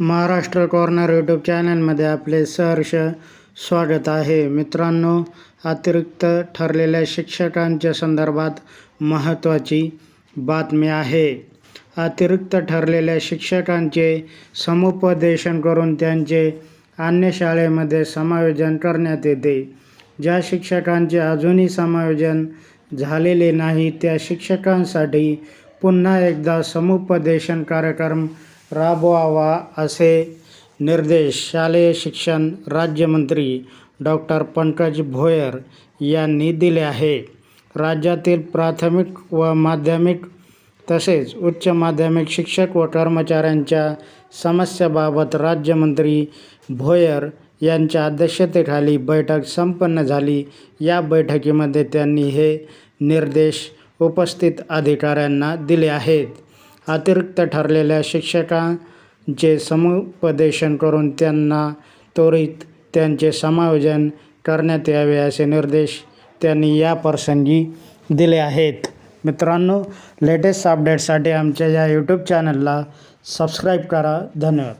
Maharashtra corner YouTube चॅनलमध्ये आपले सहर्ष स्वागत आहे. मित्रांनो अतिरिक्त ठरलेल्या शिक्षकांच्या संदर्भात महत्त्वाची बातमी आहे. अतिरिक्त ठरलेल्या शिक्षकांचे समुपदेशन करून त्यांचे अन्य शाळेमध्ये समायोजन करण्यात येते. ज्या शिक्षकांचे अजूनही समायोजन झालेले नाही त्या शिक्षकांसाठी पुन्हा एकदा समुपदेशन कार्यक्रम राबवावा असे निर्देश शालेय शिक्षण राज्यमंत्री डॉक्टर पंकज भोयर यांनी दिले आहे. राज्यातील प्राथमिक व माध्यमिक तसेच उच्च माध्यमिक शिक्षक व कर्मचाऱ्यांच्या समस्याबाबत राज्यमंत्री भोयर यांच्या अध्यक्षतेखाली बैठक संपन्न झाली. या बैठकीमध्ये त्यांनी हे निर्देश उपस्थित अधिकाऱ्यांना दिले आहेत. अतिरिक्त ठरलेल्या शिक्षकांचे समुपदेशन करून त्यांना त्वरित त्यांचे समायोजन करण्यात यावे असे निर्देश त्यांनी या प्रसंगी दिले आहेत. मित्रांनो लेटेस्ट अपडेटसाठी आमच्या या यूट्यूब चॅनलला सबस्क्राईब करा. धन्यवाद.